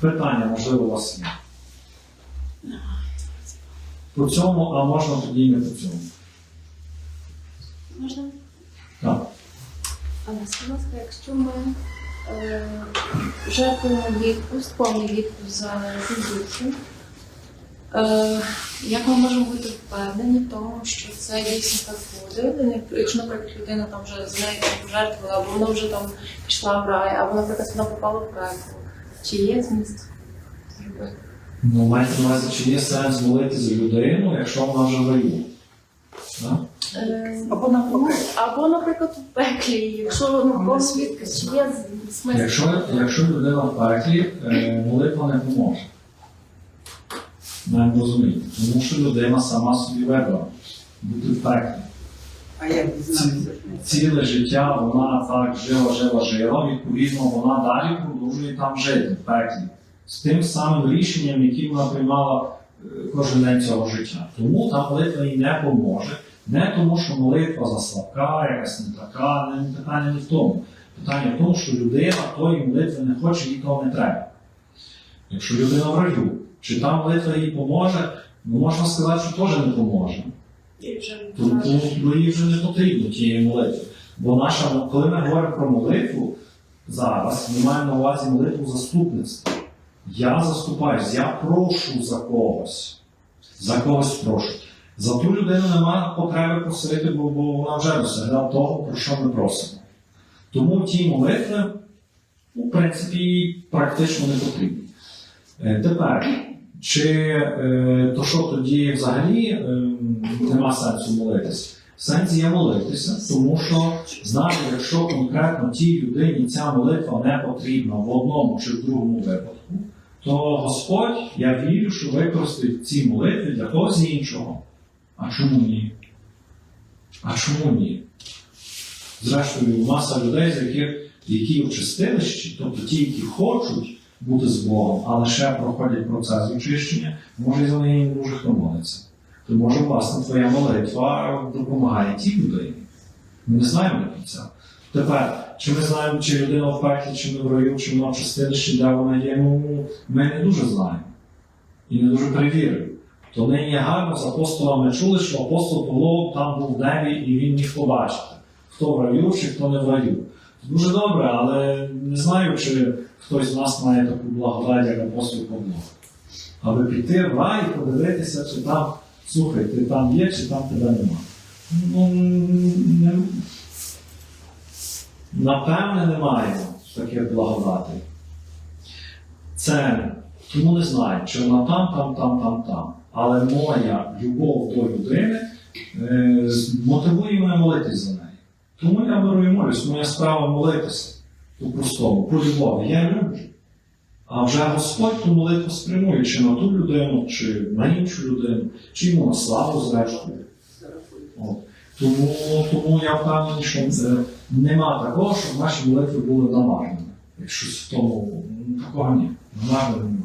Питання, можливо, у вас є. По цьому, а можна тоді не по цьому. Можна? Так. А скажіть, будь ласка, якщо ми е, жертвуємо відпуск, повний відпуск за ці е, як ми можемо бути впевнені в тому, що це дійсно так буде? Якщо, наприклад, людина там вже з нею жертвувала, або вона вже там пішла в рай, або, наприклад, вона попала в пекло. Чи є зміст зробити? Ну, маєте на увазі, чи є сенс молити за людину, якщо вона вже в раю? Так? Е, Або навпаки. Або, наприклад, в пеклі, якщо ну, повний відпуск, чи є смисл? Якщо, якщо людина в пеклі, е, молитва не поможе. Маємо розуміти. Тому що людина сама собі вибрала бути в пеклі. Ціле життя вона так жила, жила, жила, відповідно, вона далі продовжує там жити в пеклі. З тим самим рішенням, яке вона приймала е, кожен день цього життя. Тому та молитва їй не поможе. Не тому, що молитва заслабка, якась не така, не питання не в тому. Питання в тому, що людина тої молитви не хоче, їй того не треба. Якщо людина в раю, чи та молитва їй поможе, ну можна сказати, що теж не поможе. Тому ну, їй вже не потрібно тієї молитви. Бо наша, коли ми говоримо про молитву зараз, ми маємо на увазі молитву заступництва. Я заступаюсь, я прошу за когось. За когось прошу. За ту людину немає потреби просити, бо, бо вона вже досягла того, про що ми просимо. Тому ті молитви, ну, в принципі, практично не потрібні. Е, Тепер, чи е, то що тоді взагалі е, нема сенсу молитися? Сенс є молитися, тому що знаєте, якщо конкретно тій людині ця молитва не потрібна в одному чи в другому випадку, то Господь, я вірю, що використає ці молитви для когось іншого. А чому ні? А чому ні? Зрештою, маса людей, з яких, які в чистилищі, тобто ті, які хочуть бути з Богом, але ще проходять процес очищення, може за неї не дуже хто молиться. То може, власне, твоя молитва допомагає тій людині. Ми не знаємо до кінця. Тепер, чи ми знаємо, чи людина в пеклі, чи ми в раю, чи вона в чистилищі, де вона є, ну, ми не дуже знаємо. І не дуже перевірили. То нині гарно з апостолами чули, що апостол Павло там був в небі і він міг побачити, хто в раю чи хто не в раю. Дуже добре, але не знаю, чи хтось з нас має таку благодать, як апостол Павло. Аби піти в рай і подивитися, чи там, слухай, ти там є, чи там тебе нема. Ну, не... напевне, немає таких благодатей. Це тому не знаю, чи вона там, там, там, там, там. Але моя любов до людини е, мотивує мене молитись за неї. Тому я беру і молюсь, моя справа молитися по-простому, по любові. Я люблю. А вже Господь ту молитву спрямує чи на ту людину, чи на іншу людину, чи йому на славу зрештою. Тому, тому я впевнений, що е, нема такого, щоб наші молитви були намажені. Якщо в тому такого ні. Намажені немає.